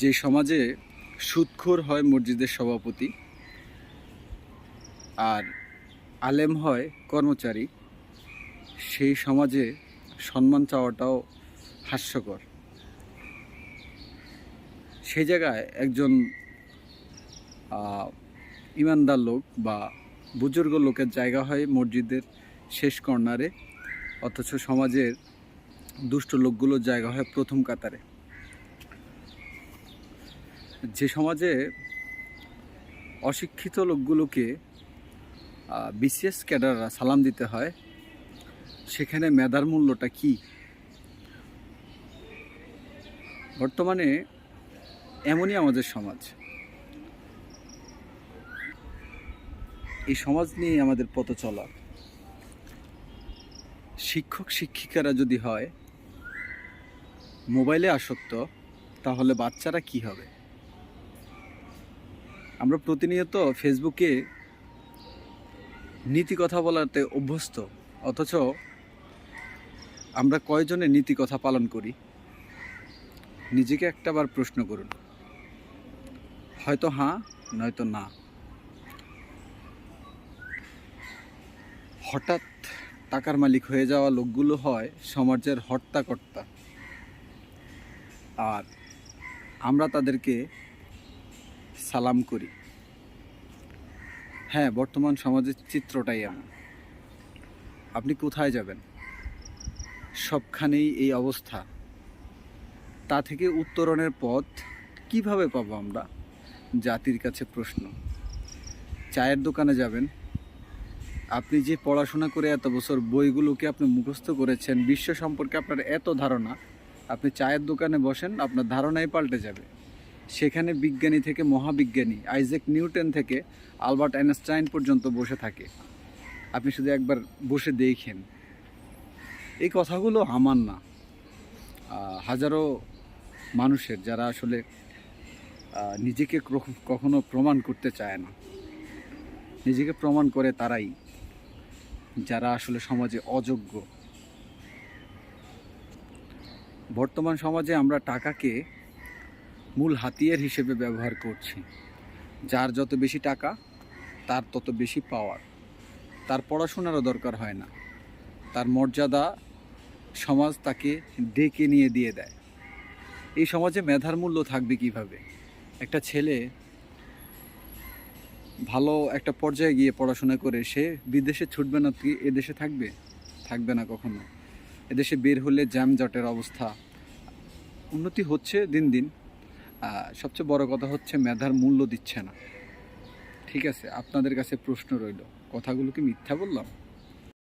যে সমাজে সুদখোর হয় মসজিদের সভাপতি আর আলেম হয় কর্মচারী, সেই সমাজে সম্মান চাওয়াটাও হাস্যকর। সেই জায়গায় একজন ইমানদার লোক বা বুজুর্গ লোকের জায়গা হয় মসজিদের শেষ কর্নারে, অথচ সমাজের দুষ্ট লোকগুলোর জায়গা হয় প্রথম কাতারে। যে সমাজে অশিক্ষিত লোকগুলোকে বিসিএস ক্যাডাররা সালাম দিতে হয়, সেখানে মেধার মূল্যটা কি? বর্তমানে এমনই আমাদের সমাজ। এই সমাজ নিয়ে আমাদের পথ চলা। শিক্ষক, শিক্ষিকারা যদি হয়, মোবাইলে আসক্ত, তাহলে বাচ্চারা কি হবে? আমরা প্রতিনিয়ত ফেসবুকে নীতি কথা বলাতে অভ্যস্ত, অথচ আমরা কয়জনে নীতি কথা পালন করি? নিজেকে একটাবার প্রশ্ন করুন। হয়তো হ্যাঁ নয়তো না। হঠাৎ টাকার মালিক হয়ে যাওয়া লোকগুলো হয় সমাজের হর্তাকর্তা। আর আমরা তাদেরকে সালাম করি। হ্যাঁ বর্তমান সমাজের চিত্রটাই এমন। আপনি কোথায় যাবেন? সবখানেই এই অবস্থা। তা থেকে উত্তরণের পথ কীভাবে পাবো আমরা? জাতির কাছে প্রশ্ন। চায়ের দোকানে যাবেন। আপনি যে পড়াশোনা করে এত বছর বইগুলোকে আপনি মুখস্থ করেছেন, বিশ্ব সম্পর্কে আপনার এত ধারণা। আপনি চায়ের দোকানে বসেন, আপনার ধারণাই পাল্টে যাবে। সেখানে বিজ্ঞানী থেকে মহাবিজ্ঞানী আইজ্যাক নিউটন থেকে আলবার্ট আইনস্টাইন পর্যন্ত বসে থাকে। আপনি শুধু একবার বসে দেখেন। এই কথাগুলো আমার না। হাজারো মানুষের যারা আসলে নিজেকে কখনো প্রমাণ করতে চায় না। নিজেকে প্রমাণ করে তারাই যারা আসলে সমাজে অযোগ্য। বর্তমান সমাজে আমরা টাকাকে মূল হাতিয়ার হিসেবে ব্যবহার করছি। যার যত বেশি টাকা, তার তত বেশি পাওয়ার তার পড়াশোনারও দরকার হয় না। তার মর্যাদা সমাজ তাকে ডেকে নিয়ে দিয়ে দেয়। এই সমাজে মেধার মূল্য থাকবে কীভাবে? একটা ছেলে ভালো একটা পর্যায়ে গিয়ে পড়াশোনা করে, সে বিদেশে ছুটবে না, কি এদেশে থাকবে? থাকবে না কখনো। এদেশে বের হলে জ্যামজটের অবস্থা। উন্নতি হচ্ছে দিন দিন। সবচেয়ে বড় কথা হচ্ছে মেধার মূল্য দিচ্ছে না। ঠিক আছে? আপনাদের কাছে প্রশ্ন রইল। কথাগুলো কি মিথ্যা বললাম?